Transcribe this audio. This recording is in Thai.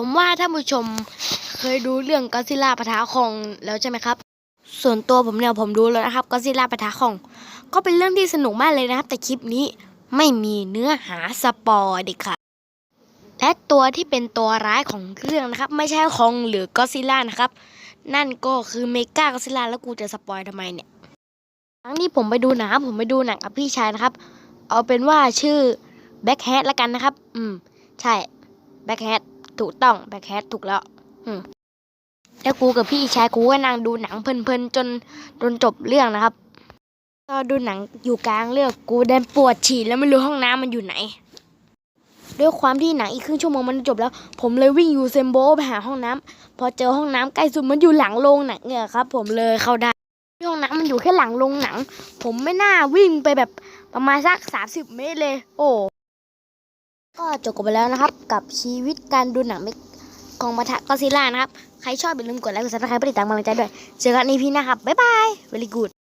ผมว่าท่านผู้ชมเคยดูเรื่องก็ซิล่าปะทะคองแล้วใช่ไหมครับ ส่วนตัวผมเนี่ยผมดูแล้วนะครับก็ซิล่าปะทะคอง ก็เป็นเรื่องที่สนุกมากเลยนะครับ แต่คลิปนี้ไม่มีเนื้อหาสปอยเด็กค่ะ และตัวที่เป็นตัวร้ายของเรื่องนะครับ ไม่ใช่คองหรือก็ซิล่านะครับ นั่นก็คือเมกาก็ซิล่าแล้วกูจะสปอยทำไมเนี่ยครั้งนี้ผมไปดูหนังผมไปดูหนังกับพี่ชายนะครับ เอาเป็นว่าชื่อแบ็คแฮทละกันนะครับ อืม ใช่แบ็คแฮท ถูกต้องแบ็คแฮทถูกแล้ว อืมแล้วกูกับพี่ชายกูก็นั่งดูหนังเพลินๆจนจนจบเรื่องนะครับตอนดูหนังอยู่กลางเรื่องกูเดินปวดฉี่แล้วไม่รู้ห้องน้ำมันอยู่ไหน ด้วยความที่หนังอีกครึ่งชั่วโมงมันจบแล้ว ผมเลยวิ่งอยู่เซมโบไปหาห้องน้ำพอเจอห้องน้ำใกล้สุดมันอยู่หลังโรงหนังเนี่ยครับ ผมเลยเข้าได้ห้องน้ำมันอยู่แค่หลังโรงหนัง ผมไม่น่าวิ่งไปแบบประมาณสักสามสิบเมตรเลย โอ้ ก็จบกันไปแล้วนะครับ กับชีวิตการดูหนังของมาทะก็ซิล่านะครับ ใครชอบอย่าลืมกดไลค์กดซับสไครป์เพื่อติดตามกำลังใจด้วย เจอกันในพีนะครับ บ๊ายบาย very good